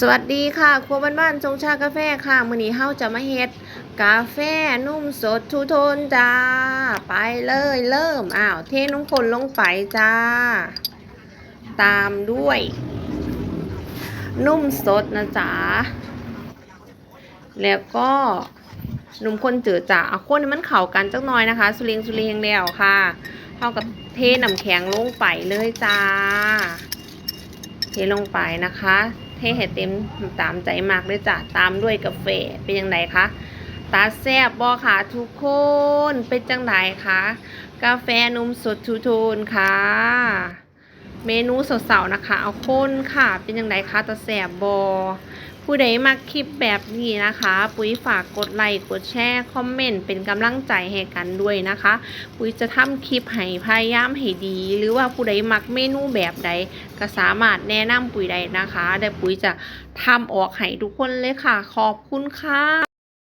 สวัสดีค่ะ ครัวบ้านๆจงชากาแฟค่ะมื้อนี้เฮาจะมาเฮ็ด กาแฟนุ่มสดทูโทนจ้า ไปเลยเริ่มอ้าวเทน้ำข้นลงไปจ้า ตามด้วย นุ่มสดนะจ๊ะแล้วก็นุ่มข้นจืดจ้ะเอาข้นมันเข้ากันจักหน่อยนะคะ สุเรียงสุเรียงแล้วค่ะเท่ากับเทน้ำแข็งลงไปเลยจ้า เทลงไปนะคะ เทให้เต็มตามใจมากเลยจ้ะตามด้วยกาแฟเป็นยังไงคะตาแซบบอค่ะทุกคนเป็นจังไดคะกาแฟนมสดทูโทนค่ะ เมนูสาวๆนะคะ เอาค้นค่ะ เป็นยังไงคะตาแซบบอ ผู้ใดมาคลิปแบบนี้นะคะ ปุ๋ยฝากกดไลค์กดแชร์คอมเมนต์เป็นกำลังใจให้กันด้วยนะคะ ปุ๋ยจะทำคลิปให้พยายามให้ดี หรือว่าผู้ใดมักเมนูแบบใดก็สามารถแนะนำปุ๋ยได้นะคะเดี๋ยวปุ๋ยจะทำออกให้ทุกคนเลยค่ะ ขอบคุณค่ะ